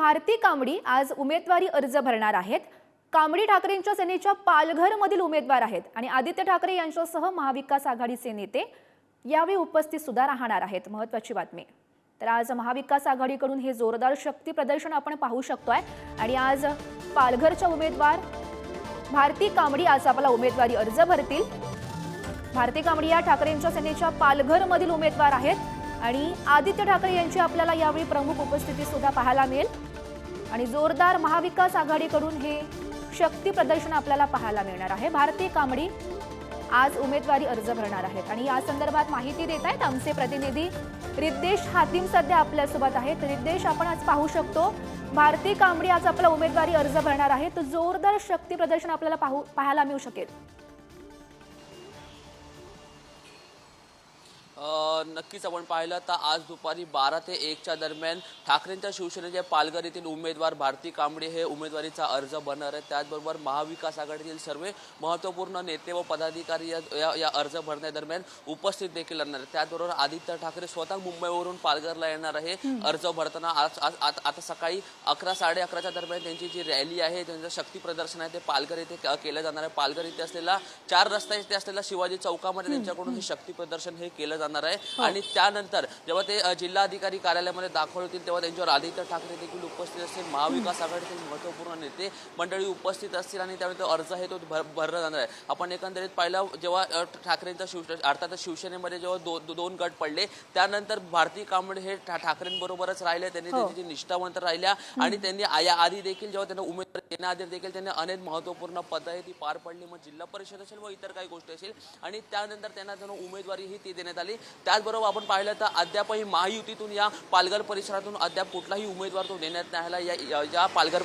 भारती कांबडी आज उमेदवारी अर्ज भरणार आहेत. कांबडी ठाकरेंच्या सेनेच्या पालघरमधील उमेदवार आहेत आणि आदित्य ठाकरे यांच्यासह महाविकास आघाडीचे नेते यावेळी उपस्थित सुद्धा राहणार आहेत. महत्वाची बातमी. तर आज महाविकास आघाडीकडून हे जोरदार शक्ती प्रदर्शन आपण पाहू शकतोय. आणि आज पालघरच्या उमेदवार भारती कांबडी आज आपला उमेदवारी अर्ज भरतील. भारती कांबडी या ठाकरेंच्या सेनेच्या पालघरमधील उमेदवार आहेत. आणि आदित्य ठाकरे यांची आपल्याला यावेळी प्रमुख उपस्थिती सुद्धा पाहायला मिळेल. आणि जोरदार महाविकास आघाडीकडून हे शक्ती प्रदर्शन आपल्याला पाहायला मिळणार आहे. भारती कांबडी आज उमेदवारी अर्ज भरणार आहेत. आणि या संदर्भात माहिती देत आहेत आमचे प्रतिनिधी रिद्देश हातीम सध्या आपल्यासोबत आहेत. रिद्देश आपण आज पाहू शकतो भारती कांबडी आज आपला उमेदवारी अर्ज भरणार आहे. तर जोरदार शक्ती प्रदर्शन आपल्याला पाहू पाहायला मिळू शकेल. नक्कीच आपण पाहिलं तर आज दुपारी बारा ते एकच्या दरम्यान ठाकरेंच्या शिवसेनेचे पालघर येथील उमेदवार भारती कांबळे हे उमेदवारीचा अर्ज भरणार आहेत. त्याचबरोबर महाविकास आघाडीतील सर्व महत्त्वपूर्ण नेते व पदाधिकारी या या- अर्ज भरण्यादरम्यान उपस्थित देखील राहणार आहेत. त्याचबरोबर आदित्य ठाकरे स्वतः मुंबईवरून पालघरला येणार आहे. अर्ज भरताना आज आता सकाळी अकरा साडे अकराच्या दरम्यान त्यांची जी रॅली आहे त्यांचं शक्ती प्रदर्शन आहे ते पालघर येथे केलं जाणार आहे. पालघर इथे असलेला चार रस्ता इथे असलेला शिवाजी चौकामध्ये त्यांच्याकडून हे शक्ती प्रदर्शन हे केलं जाणार आहे. आणि त्यानंतर जेव्हा ते जिल्हाधिकारी कार्यालयामध्ये दाखल होतील तेव्हा त्यांच्यावर आदित्य ठाकरे देखील उपस्थित असतील. महाविकास आघाडीतील महत्त्वपूर्ण नेते मंडळी उपस्थित असतील आणि त्यामुळे तो अर्ज आहे तो भर भरला जाणार आहे. आपण एकंदरीत पाहिलं जेव्हा अ, ठाकरेंच्या शिव अर्थात शिवसेनेमध्ये जेव्हा दो, दो- दोन गट पडले त्यानंतर भारती कांबळे हे ठाकरेंबरोबरच राहिले त्यांनी त्यांची जी निष्ठावंत राहिल्या आणि त्यांनी आधी देखील जेव्हा त्यांना उमेदवारी देण्याआधी देखील त्यांनी अनेक महत्त्वपूर्ण पदं आहे ती पार पडली. मग जिल्हा परिषद असेल व इतर काही गोष्टी असेल आणि त्यानंतर त्यांना त्यांना उमेदवारीही ती देण्यात आली. त्याचबरोबर आपण पाहिलं तर अद्यापही महायुतीतून या पालघर परिसरातून अद्याप कुठलाही उमेदवार तो देण्यात नाही आला. या या- पालघर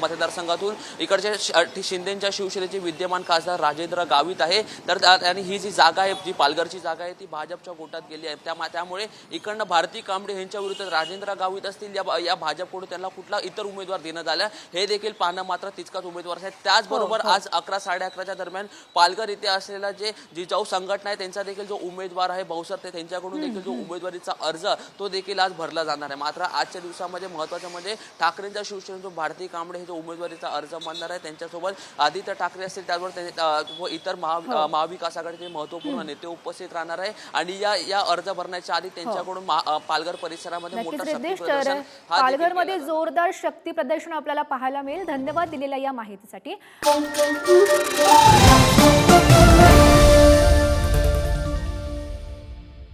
मतदारसंघातून इकडच्या श- शिंदेच्या शिवसेनेचे विद्यमान खासदार राजेंद्र गावित आहे. तर त्या- आणि ही जी जागा आहे जी पालघरची जागा आहे ती भाजपच्या गोटात गेली आहे. त्या त्यामुळे इकडनं भारती कांबळे यांच्या विरुद्ध राजेंद्र गावित असतील या या भाजपकडून त्यांना कुठला इतर उमेदवार देण्यात आला. हे देखील पाहणं मात्र तितकाच उमेदवार आहे त्याचबरोबर आज अकरा साडे अकराच्या दरम्यान पालघर इथे असलेला जे जिजाऊ संघटना आहे त्यांचा देखील जो उमेदवार आहे भाऊसर ते त्यांच्याकडून देखील जो उमेदवारीचा अर्ज तो देखील आज भरला जाणार आहे. मात्र आजच्या दिवसामध्ये महत्वाचं म्हणजे ठाकरेंच्या शिवसेनेचा जो भारती कांबळे हे जो उमेदवारीचा अर्ज मानणार आहे त्यांच्यासोबत आदित्य ठाकरे असतील त्याचबरोबर व इतर महा- महाविकास आघाडीचे महत्त्वपूर्ण नेते उपस्थित राहणार आहे. आणि या या अर्ज भरण्याच्या आधी त्यांच्याकडून पालघर परिसरामध्ये मोठा शक्ती प्रदर्शन हा पालघरमध्ये जोरदार शक्ती प्रदर्शन आपल्याला पाहायला मिळेल. धन्यवाद दिलेल्या या माहितीसाठी.